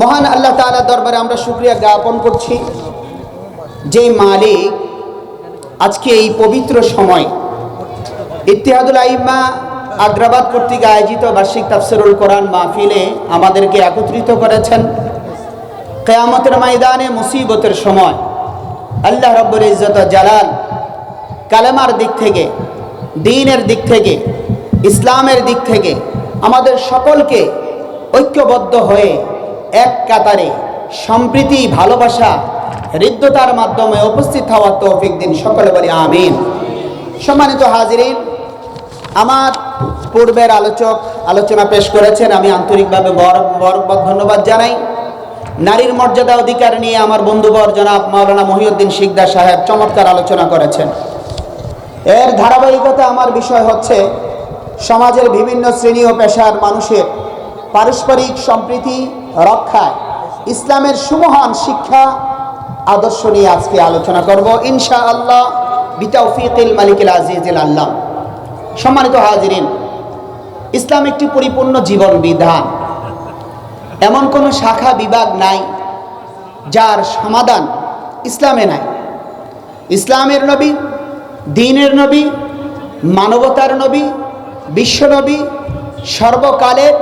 মহান আল্লাহ তাআলা দরবারে আমরা শুক্রিয়া জ্ঞাপন করছি। যে মালিক আজকে এই পবিত্র সময় ইতিহাদুল আইমা আগ্রাবাদ কর্তৃক আয়োজিত বার্ষিক তাফসিরুল কোরআন মাহফিলে আমাদেরকে একত্রিত করেছেন। কেয়ামতের ময়দানে মুসিবতের সময় আল্লাহ রব্বুল ইজ্জত জালাল কালেমার দিক থেকে, দিনের দিক থেকে, ইসলামের দিক থেকে আমাদের সকলকে ঐক্যবদ্ধ হয়ে এক কাতারে সম্প্রীতি, ভালোবাসা, হৃদ্যতার মাধ্যমে উপস্থিত হওয়ার তৌফিক দিন সকলে বলি আমিন। সম্মানিত হাজিরিন, আমার পূর্বের আলোচক আলোচনা পেশ করেছেন, আমি আন্তরিকভাবে বরকবত ধন্যবাদ জানাই। নারীর মর্যাদা, অধিকার নিয়ে আমার বন্ধুবর জনাব মাওলানা মহিউদ্দিন শিকদার সাহেব চমৎকার আলোচনা করেছেন। এর ধারাবাহিকতা আমার বিষয় হচ্ছে, সমাজের বিভিন্ন শ্রেণি ও পেশার মানুষের পারস্পরিক সম্প্রীতি রক্ষায় ইসলামের সুমহান শিক্ষা আদর্শ নিয়ে আজকে আলোচনা করব। ইনশা আল্লাহ বিতাউফিকিল মালিকুল আজিজুল আল্লাহ। সম্মানিত হাজিরিন, ইসলাম একটি পরিপূর্ণ জীবন বিধান। এমন কোনো শাখা বিভাগ নাই যার সমাধান ইসলামে নাই। ইসলামের নবী, দিনের নবী, মানবতার নবী বিশ্বনবী সর্বকালের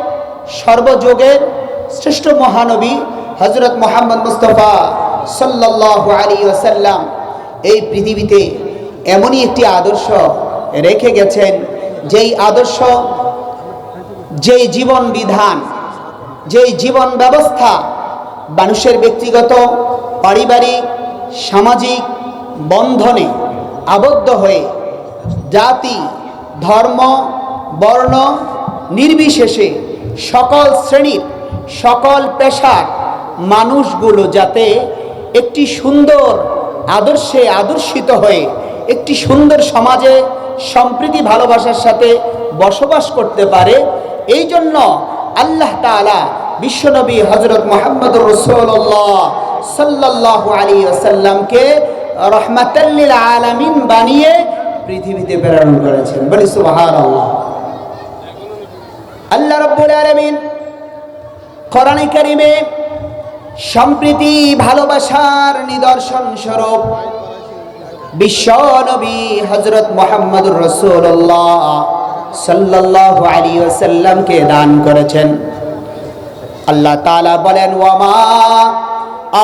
সর্বযুগের শ্রেষ্ঠ মহানবী হজরত মোহাম্মদ মুস্তফা সাল্লাহ আলী ওসাল্লাম এই পৃথিবীতে এমনই একটি আদর্শ রেখে গেছেন, যেই আদর্শ, যেই জীবন বিধান, যেই জীবন ব্যবস্থা মানুষের ব্যক্তিগত, পারিবারিক, সামাজিক বন্ধনে আবদ্ধ হয়ে জাতি, ধর্ম, বর্ণ নির্বিশেষে সকল শ্রেণির, সকল পেশার মানুষগুলো যাতে একটি সুন্দর আদর্শে আদর্শিত হয়ে, একটি সুন্দর সমাজে সম্প্রীতি, ভালোবাসার সাথে বসবাস করতে পারে, এই জন্য আল্লাহ তালা বিশ্বনবী হজরত মোহাম্মদ রসোল্লাহ সাল্লাহ আলী আসাল্লামকে রহমাতাল্লিল আলামিন বানিয়ে পৃথিবীতে প্রেরণ করেছেন। বলি আল্লাহ রব্বুল আলমিন কোরআনে কারিমে সম্প্রীতি, ভালোবাসার নিদর্শন স্বরূপ বিশ্ব নবী হজরত মোহাম্মদুর রসুল্লাহ সাল্লাহ আলী ওসাল্লামকে দান করেছেন। আল্লাহ তালা বলেন, ওয়ামা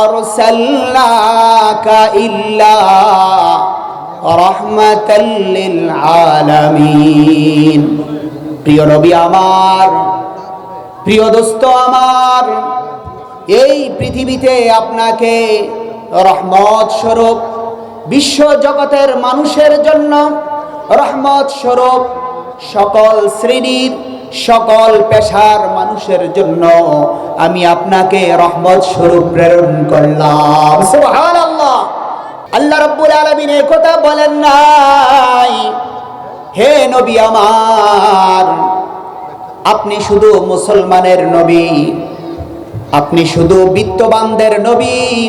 আরসাল্লাকা ইল্লা রহমাতাল্লিল আলামিন। প্রিয় নবী আমার প্রিয় দোস্ত আমার, এই পৃথিবীতে আপনাকে রহমত স্বরূপ, বিশ্ব জগতের মানুষের জন্য রহমত স্বরূপ, সকল শ্রেণির, সকল পেশার মানুষের জন্য আমি আপনাকে রহমত স্বরূপ প্রেরণ করলাম। আল্লাহ রব্বুল আলামিন কথা বলেন নাই, হে নবী আমার আপনি শুধু মুসলমানের নবী, আপনি শুধু বিত্তবানদের নবী,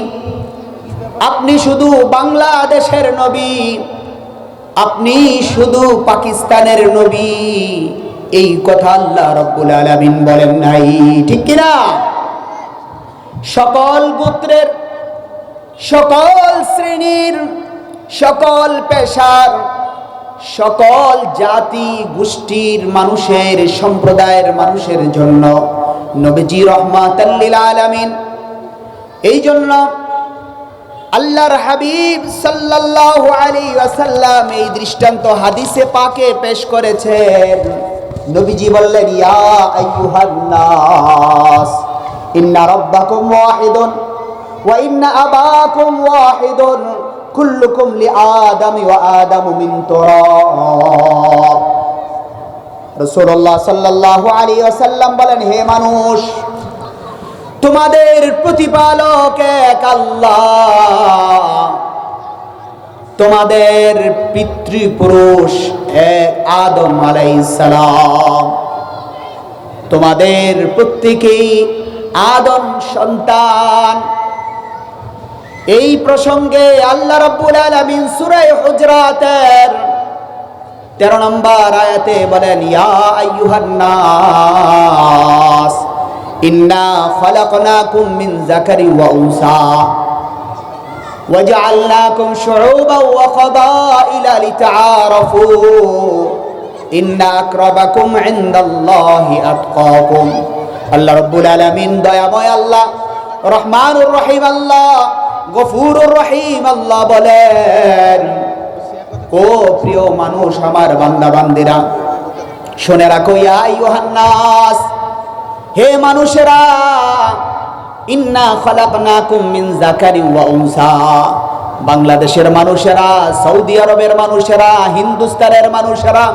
আপনি শুধু বাংলাদেশের নবী, আপনি শুধু পাকিস্তানের নবী, এই কথা আল্লাহ রব্বুল আলামিন বলেন নাই, ঠিক কিনা? সকল গোত্রের, সকল শ্রেণির, সকল পেশার সকল জাতি গোষ্ঠীর মানুষের, সম্প্রদায়ের মানুষের জন্য নবীজি রহমাতাল্লিল আলামিন এই জন্য আল্লাহর হাবিব সাল্লাল্লাহু আলাইহি ওয়াসাল্লাম এই দৃষ্টান্ত হাদিসে পাকে পেশ করেছেন। নবীজি বললেন, ইয়া আইয়ুহান ইন্না রাব্বাকুম ওয়াহিদুন ওয়া ইন্না আবাকুম ওয়াহিদুন। বলেন, হে মানুষ, তোমাদের প্রতিপালক এক আল্লাহ। তোমাদের পিতৃপুরুষ এক আদম আলাইসালাম তোমাদের প্রত্যেকেই আদম সন্তান। এই প্রসঙ্গে আল্লাহ রাব্বুল আলামিন সূরা হুজরাতের 13 নম্বর আয়াতে বলেন ইয়া আইয়ুহান নাস ইন্না খলাকনাকুম মিন যাকারি ওয়া উনসা وجعلناكم شعوبا وقبائل لتعارفوا إن أكرمكم عند الله أتقاكم আল্লাহ রব্বুল আলামিন দয়াময় আল্লাহ রহমানুর রহিম আল্লাহ গফুরুর রহিম আল্লাহ বলেন, ও প্রিয় মানুষ, আমার বান্দা বান্দিরা শুনে রাখো, ইয়া ইউহান্নাস হে মানুষেরা, ইন্না খালাকনাকুম মিন যাকারিন ওয়া উনসা। বাংলাদেশের মানুষেরা, সৌদি আরবের মানুষেরা, হিন্দুস্তানের মানুষেরা,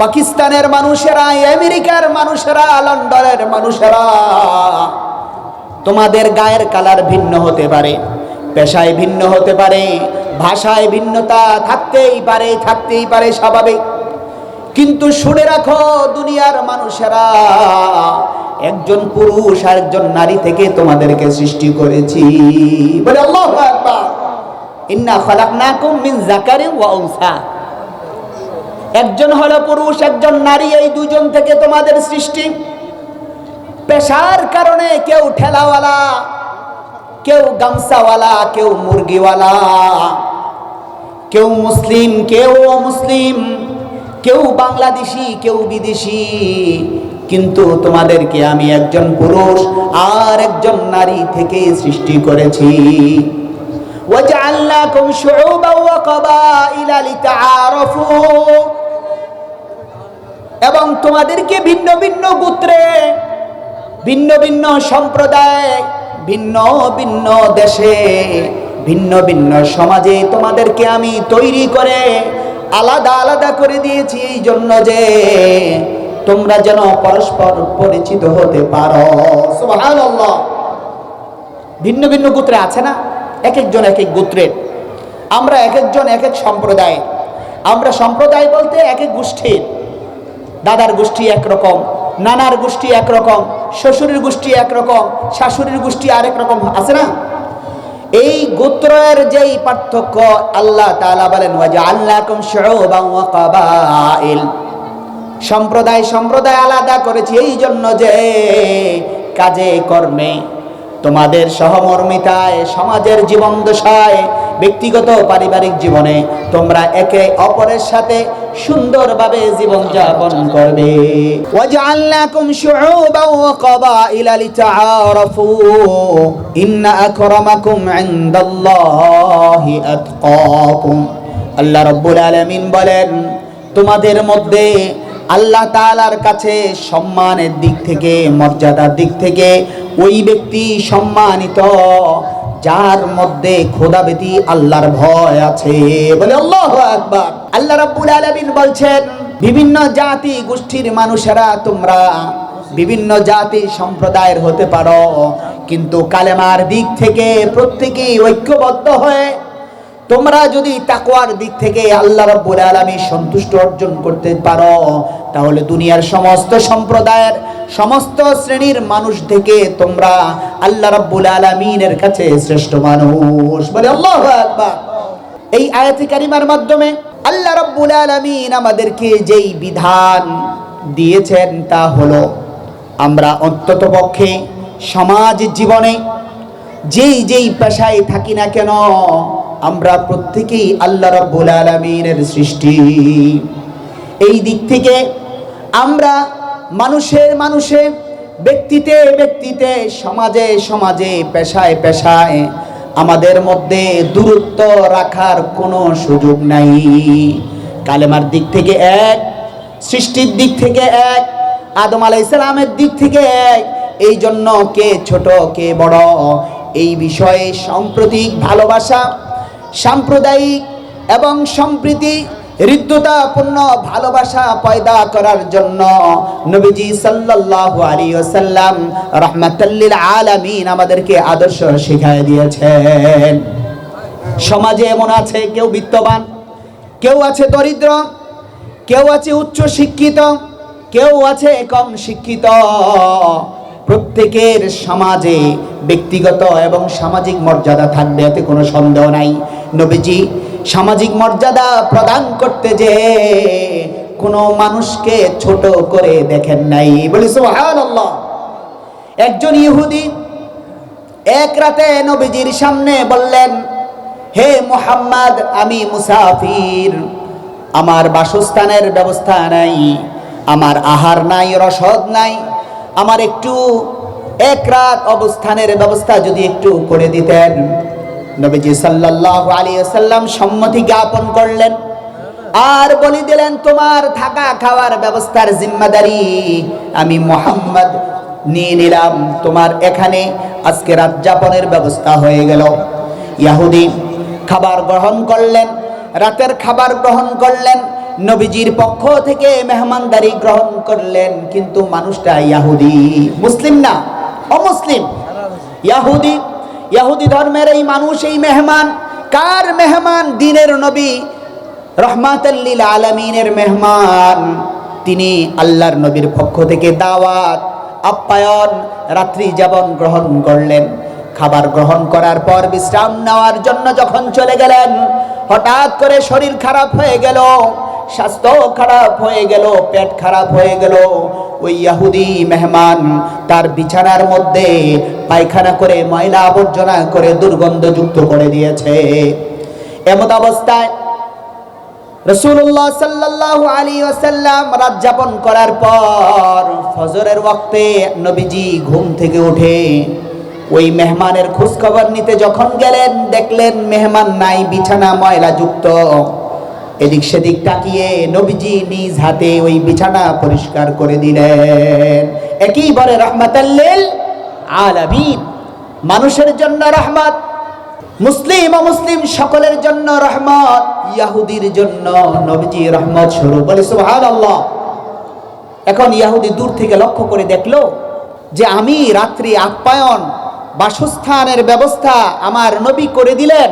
পাকিস্তানের মানুষেরা, আমেরিকার মানুষেরা, লন্ডনের মানুষেরা, তোমাদের গায়ের কালার ভিন্ন হতে পারে। পেশায় ভিন্ন হতে পারে, ভাষায় ভিন্নতা থাকতেই পারে থাকতেই পারে স্বাভাবিক। কিন্তু শুনে রাখো, দুনিয়ার মানুষেরা, একজন পুরুষ আর একজন নারী থেকে তোমাদেরকে সৃষ্টি করেছি। বলে ওয়া একজন হলো পুরুষ, একজন নারী, এই দুজন থেকে তোমাদের সৃষ্টি। পেশার কারণে কেউ ঠেলাওয়ালা কেউ গামছাওয়ালা কেউ মুরগিওয়ালা কেউ মুসলিম কেউ মুসলিম কেউ বাংলাদেশি কেউ বিদেশি কিন্তু তোমাদেরকে আমি একজন পুরুষ আর একজন নারী থেকে সৃষ্টি করেছি وجعلناكم شعوبا وقبائل لتعارفوا এবং তোমাদেরকে ভিন্ন ভিন্ন গোত্রে ভিন্ন ভিন্ন সম্প্রদায় ভিন্ন ভিন্ন দেশে, ভিন্ন ভিন্ন সমাজে তোমাদেরকে আমি তৈরি করে আলাদা আলাদা করে দিয়েছি এই জন্য যে তোমরা যেন পরস্পর পরিচিত হতে পারো। ভিন্ন ভিন্ন গোত্রে আছে না? এক একজন এক এক গোত্রের আমরা এক একজন এক এক সম্প্রদায়। আমরা সম্প্রদায় বলতে এক এক গোষ্ঠীর। দাদার গোষ্ঠী একরকম, নানার গোষ্ঠী একরকম শ্বশুরের গোষ্ঠী একরকম, শাশুড়ির গোষ্ঠী আরেক রকম, আছে না? এই গোত্রের যেই পার্থক্য আল্লাহ তাআলা বলেন সম্প্রদায় সম্প্রদায় আলাদা করেছি এই জন্য যে কাজে, কর্মে, তোমাদের সহমর্মিতায়, সমাজের জীবন দশায়, ব্যক্তিগত পারিবারিক জীবনে তোমরা একে অপরের সাথে সুন্দরভাবে জীবন যাপন করবে। ওয়াজআলনাকুম শুউবান ওয়া কাবাইলা লিতাআরাফু। ইন্না আকরামাকুম ইনদাল্লাহি আতকাকুম। আল্লাহ রাব্বুল আলামিন বলেন, তোমাদের মধ্যে আল্লাহ তাআলার কাছে সম্মানের দিক থেকে, মর্যাদার দিক থেকে ওই ব্যক্তি সম্মানিত। যার মধ্যে খোদা ব্যতি আল্লাহর ভয় আছে। বলে আল্লাহ আকবার। আল্লাহ রাব্বুল আলামিন বলছেন, বিভিন্ন জাতি গোষ্ঠীর মানুষেরা তোমরা বিভিন্ন জাতি সম্প্রদায়ের হতে পারো, কিন্তু কালেমার দিক থেকে প্রত্যেকেই ঐক্যবদ্ধ হয়ে তোমরা যদি তাকওয়ার দিক থেকে আল্লাহ রাব্বুল আলামিন সন্তুষ্ট অর্জন করতে পারো, তাহলে দুনিয়ার সমস্ত সম্প্রদায়ের সমস্ত শ্রেণির মানুষ থেকে তোমরা আল্লাহ রাব্বুল আলামিনের কাছে শ্রেষ্ঠ মানুষ বলে আল্লাহু আকবার। এই আয়াতে কারিমার মাধ্যমে আল্লাহ রাব্বুল আলামিন আমাদেরকে যেই বিধান দিয়েছেন তা হলো, আমরা অন্ততপক্ষে সমাজ জীবনে যেই যেই পেশায় থাকি না কেন আমরা প্রত্যেকেই আল্লাহ রাব্বুল আলামিনের সৃষ্টি। এই দিক থেকে আমরা মানুষের মানুষে, ব্যক্তিতে ব্যক্তিতে, সমাজে সমাজে, পেশায় পেশায় আমাদের মধ্যে দূরত্ব রাখার কোনো সুযোগ নাই। কালেমার দিক থেকে এক, সৃষ্টির দিক থেকে এক, আদম আলাইসালামের দিক থেকে এক এই জন্য কে ছোট, কে বড়, এই বিষয়ে সাম্প্রতিক ভালোবাসা সাম্প্রদায়িক এবং সম্প্রীতি, হৃদ্যতাপূর্ণ ভালোবাসা পয়দা করার জন্য নবীজি সাল্লাল্লাহু আলাইহি ওয়াসাল্লাম রাহমাতাল্লিল আলামিন আমাদেরকে আদর্শ শিখায় দিয়েছেন। সমাজে এমন আছে, কেউ বিত্তবান, কেউ আছে দরিদ্র, কেউ আছে উচ্চ শিক্ষিত কেউ আছে কম শিক্ষিত। প্রত্যেকের সমাজে ব্যক্তিগত এবং সামাজিক মর্যাদা থাকবে, এতে কোনো সন্দেহ নাই। নবীজি, সামাজিক মর্যাদা প্রদান করতে যে কোনো মানুষকে ছোট করে দেখেন নাই। বলি, সুবহানাল্লাহ। একজন ইহুদি এক রাতে নবীজির সামনে বললেন, হে মোহাম্মদ, আমি মুসাফির। আমার বাসস্থানের ব্যবস্থা নাই, আমার আহার নাই, রসদ নাই আমার একটু এক রাত অবস্থানের ব্যবস্থা যদি একটু করে দিতেন। নবীজি সাল্লাল্লাহু আলাইহি সাল্লাম সম্মতি জ্ঞাপন করলেন। আর বলি দিলেন, তোমার থাকা খাওয়ার ব্যবস্থার জিম্মাদারি আমি মোহাম্মদ নিয়ে নিলাম। তোমার এখানে আজকে রাত যাপনের ব্যবস্থা হয়ে গেল। ইয়াহুদি খাবার গ্রহণ করলেন, রাতের খাবার গ্রহণ করলেন। নবীজির পক্ষ থেকে মেহমানদারি গ্রহণ করলেন, কিন্তু মানুষটা ইয়াহুদি। মুসলিম না, অমুসলিম। ইয়াহুদি ইয়াহুদি ধর্মের এই মানুষ, এই মেহমান, কার মেহমান? দিনের নবী রহমাতাল্লিল আলমিনের মেহমান। তিনি আল্লাহর নবীর পক্ষ থেকে দাওয়াত, আপ্যায়ন, রাত্রি যাপন গ্রহণ করলেন। খাবার গ্রহণ করার পর বিশ্রাম নেওয়ার জন্য যখন চলে গেলেন, হঠাৎ করে শরীর খারাপ হয়ে গেল। স্বাস্থ্য খারাপ হয়ে গেল, পেট খারাপ হয়ে গেল। ওই ইয়াহুদি মেহমান তার বিছানার মধ্যে পায়খানা করে ময়লা আবর্জনা করে দুর্গন্ধযুক্ত করে দিয়েছে। এমত অবস্থায় রসুল্লাহ সাল্লাল্লাহু আলী ওসাল্লাম রাত যাপন করার পর ফজরের ওয়াক্তে নবীজি ঘুম থেকে উঠে ওই মেহমানের খোঁজ খবর নিতে যখন গেলেন, দেখলেন মেহমান নাই, বিছানা ময়লা যুক্ত এদিক সেদিক তাকিয়ে নবীজি নিজ হাতে ওই বিছানা পরিষ্কার করে দিলেন। একই বলে রহমাতাল্লিল আলামিন। মানুষের জন্য রহমত, মুসলিম ও মুসলিম সকলের জন্য রহমত, ইয়াহুদির জন্য নবীজি রহমত শুরু বলে সুবহানাল্লাহ। এখন ইয়াহুদি দূর থেকে লক্ষ্য করে দেখল যে আমি রাত্রি আপ্যায়ন, বাসস্থানের ব্যবস্থা আমার নবী করে দিলেন।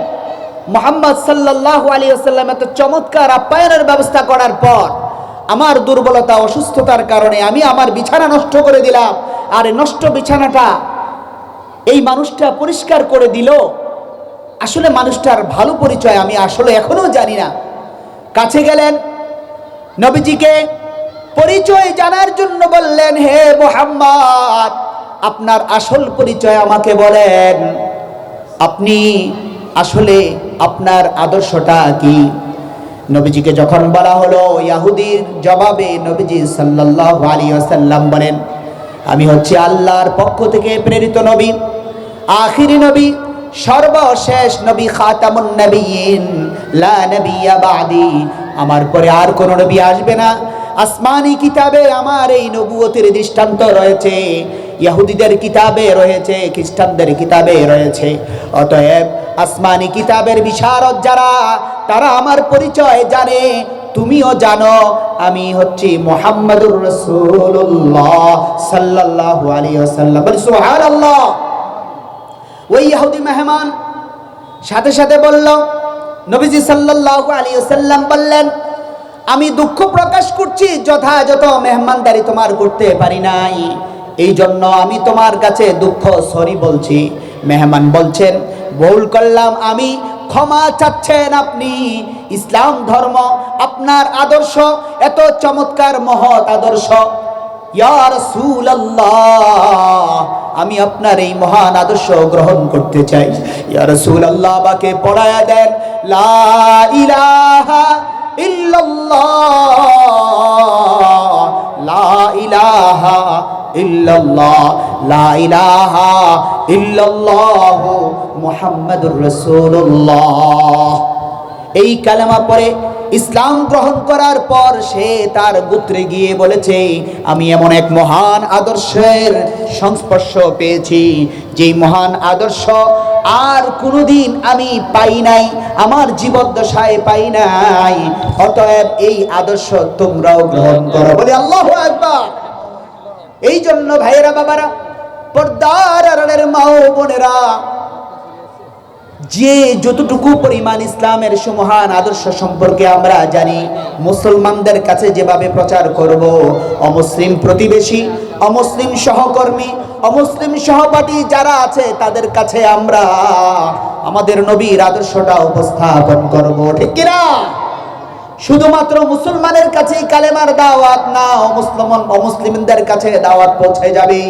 মোহাম্মদ সাল্লাল্লাহু আলী আসাল্লাম এত চমৎকার আপ্যায়নের ব্যবস্থা করার পর আমার দুর্বলতা, অসুস্থতার কারণে আমি আমার বিছানা নষ্ট করে দিলাম। আর নষ্ট বিছানাটা এই মানুষটা পরিষ্কার করে দিল। আসলে মানুষটার ভালো পরিচয় আমি আসলে এখনও জানি না। কাছে গেলেন, নবীজিকে পরিচয় জানার জন্য বললেন, হে মোহাম্মদ, আপনার আসল পরিচয় আমাকে বলেন। আপনি আসলে আপনার আদর্শটা কি? নবীজিকে যখন বলা হলো, ইয়াহুদির জবাবে নবীজি সাল্লাল্লাহু আলাইহি ওয়াসাল্লাম বলেন, আমি হচ্ছে আল্লাহর পক্ষ থেকে প্রেরিত নবী, আখিরি নবী, সর্বশেষ নবী খাতামুন নবীন, লা নবিয়্যা বাদি। আমার পরে আর কোন নবী আসবে না। আসমানি কিতাবে আমার এই নবুয়তের দৃষ্টান্ত রয়েছে। ইহুদিদের কিতাবে রয়েছে, খ্রিস্টানদের কিতাবে রয়েছে। অতএব আসমানি কিতাবের বিশারদ যারা, তারা আমার পরিচয় জানে, তুমিও জানো, আমি হচ্ছি মোহাম্মদুর রসুল্লাহ সাল্লাল্লাহু আলাইহি ওয়াসাল্লাম। বলি, সুবহানাল্লাহ। ওই ইহুদি মেহমান সাথে সাথে বলল, নবীজি সাল্লাল্লাহু আলাইহি ওয়াসাল্লাম বললেন, আমি দুঃখ প্রকাশ করছি, যথাযথ মেহমানদারি তোমার করতে পারি নাই। এই জন্য আমি তোমার কাছে দুঃখ সরি বলছি। মেহমান বলছেন, ভুল করলাম আমি, ক্ষমা চাচ্ছেন আপনি। ইসলাম ধর্ম, আপনার আদর্শ, এত চমৎকার মহৎ আদর্শ। আমি আপনার এই মহান আদর্শ গ্রহণ করতে চাই। ইয়া রাসূলুল্লাহ, আমাকে পড়ায়া দেন, লা ইলাহা ইল্লাল্লাহ, লা ইলাহা এই কালেমা পরে ইসলাম গ্রহণ করার পর সে তার গোত্রে গিয়ে বলেছে, আমি এমন এক মহান আদর্শের সংস্পর্শ পেয়েছি, যেই মহান আদর্শ আর কোনোদিন আমি পাই নাই, আমার জীবদ্দশায় পাই নাই। অতএব এই আদর্শ তোমরাও গ্রহণ করো। বলে আল্লাহ একবার এই জন্য ভাইয়েরা বাবারা, পর্দার আড়ালের মাও বোনেরা, যে যতটুকু পরিমাণ ইসলামের সুমহান আদর্শ সম্পর্কে আমরা জানি, মুসলমানদের কাছে যেভাবে প্রচার করব, অমুসলিম প্রতিবেশী, অমুসলিম সহকর্মী, অমুসলিম সহপাঠী যারা আছে, তাদের কাছে আমরা আমাদের নবীর আদর্শটা উপস্থাপন করব, ঠিক কিনা? শুধুমাত্র মুসলমানের কাছেই কালেমার দাওয়াত না, মুসলমান অমুসলিমদের কাছে দাওয়াত পৌঁছে যাবে।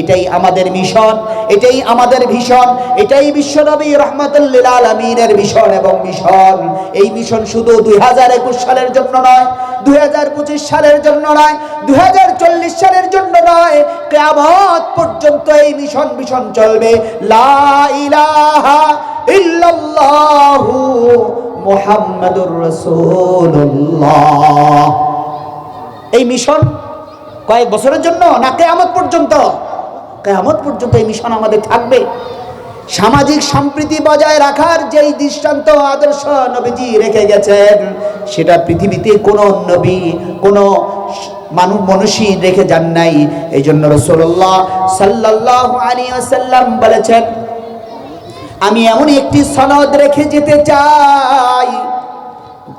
এটাই আমাদের মিশন এটাই আমাদের ভীষণ, এটাই বিশ্বনবী রহমতুল্লিল আলমিনের মিশন এবং মিশন এই মিশন শুধু দুই হাজার একুশ সালের জন্য নয়, দুই হাজার পঁচিশ সালের জন্য নয়, দুই হাজার চল্লিশ সালের জন্য নয়, কেয়ামত পর্যন্ত এই মিশন মিশন চলবে। লা ইলাহা মুহাম্মাদুর রাসূলুল্লাহ। এই মিশন কয়েক বছরের জন্য না কেয়ামত পর্যন্ত? কেয়ামত পর্যন্ত এই মিশন আমাদের থাকবে। সামাজিক সম্প্রীতি বজায় রাখার যেই দৃষ্টান্ত আদর্শ নবীজি রেখে গেছেন, সেটা পৃথিবীতে কোনো নবী, কোনো মানুষ মনুষী রেখে যান নাই। এই জন্য রসুল্লাহ সাল্লাহ আলী আসাল্লাম বলেছেন আমি এমন একটি সনদ রেখে যেতে চাই,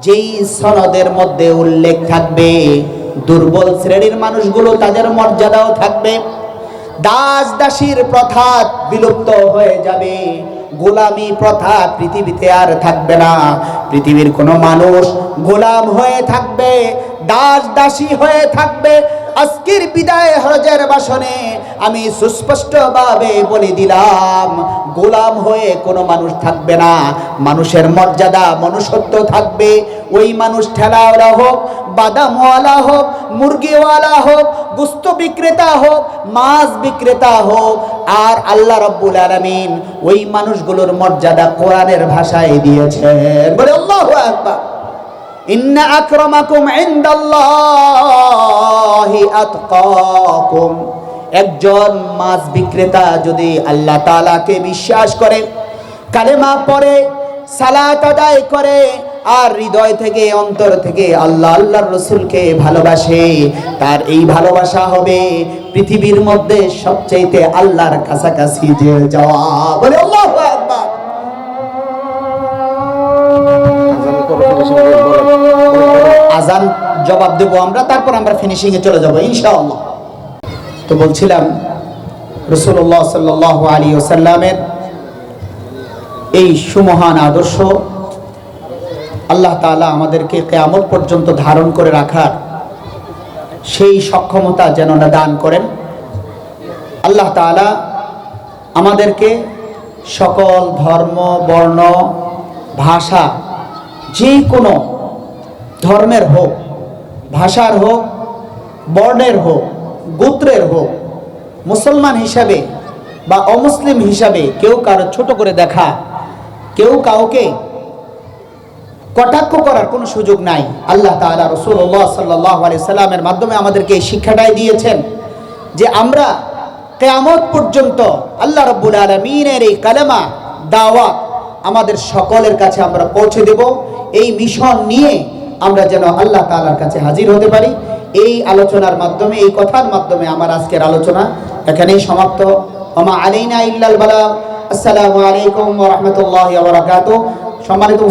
যেই সনদের মধ্যে উল্লেখ থাকবে, দুর্বল শ্রেণির মানুষগুলো তাদের মর্যাদাও থাকবে, দাস দাসীর প্রথা বিলুপ্ত হয়ে যাবে, গোলামি প্রথা পৃথিবীতে আর থাকবে না, পৃথিবীর কোনো মানুষ গোলাম হয়ে থাকবে, দাস দাসী হয়ে থাকবে আজকের বিদায় হরজের বাসনে আমি সুস্পষ্টভাবে বলে দিলাম, গোলাম হয়ে কোনো মানুষ থাকবে না। মানুষের মর্যাদা মনুষ্যত্ব থাকবে। ওই মানুষ ঠেলাওয়ালা হোক, বাদামওয়ালা হোক, মুরগিওয়ালা হোক, গুস্ত বিক্রেতা হোক, মাছ বিক্রেতা হোক, আর আল্লাহ রব্বুল আলমিন ওই মানুষগুলোর মর্যাদা কোরআনের ভাষায় দিয়েছেন। বলে আল্লাহু আকবার। ইন্না আকরামাকুম ইনদাল্লাহি আতকাকুম। একজন মাছ বিক্রেতা যদি আল্লাহ তাআলাকে বিশ্বাস করে, কালেমা পড়ে, সালাত আদায় করে, আর হৃদয় থেকে, অন্তর থেকে আল্লাহ, আল্লাহর রসুলকে ভালোবাসে, তার এই ভালোবাসা হবে পৃথিবীর মধ্যে সবচাইতে আল্লাহর কাছাকাছি যে যাওয়া। বলে আল্লাহু আকবার। আজান জবাব দেব আমরা, তারপর আমরা ফিনিশিং এ চলে যাব, ইনশাআল্লাহ। তো বলছিলাম রসুল্লাহ সাল্লাহ আলী ওসাল্লামের এই সুমহান আদর্শ আল্লাহ তাআলা আমাদেরকে কেয়ামত পর্যন্ত ধারণ করে রাখার সেই সক্ষমতা যেন না দান করেন। আল্লাহ তাআলা আমাদেরকে সকল ধর্ম, বর্ণ, ভাষা, যে কোনো ধর্মের হোক, ভাষার হোক, বর্ণের হোক, গোত্রের হোক, মুসলমান হিসাবে বা অমুসলিম হিসাবে কেউ কারও ছোট করে দেখা, কেউ কাউকে কটাক্ষ করার কোনো সুযোগ নাই। আল্লাহ তাআলা রসুল্লাহ সাল্লাহ সাল্লামের মাধ্যমে আমাদেরকে এই শিক্ষাটাই দিয়েছেন যে আমরা কেয়ামত পর্যন্ত আল্লাহ রব্বুল আলমিনের এই কালেমা, দাওয়াত আমাদের সকলের কাছে আমরা পৌঁছে দেব। এই মিশন নিয়ে আমরা যেন আল্লাহ তালার কাছে হাজির হতে পারি। এই আলোচনার মাধ্যমে, এই কথার মাধ্যমে আমার আজকের আলোচনা এখানেই সমাপ্ত। আমা আলাইনা ইল্লাল বালা। আসসালামু আলাইকুম রাহমাতুল্লাহি সম্মানিত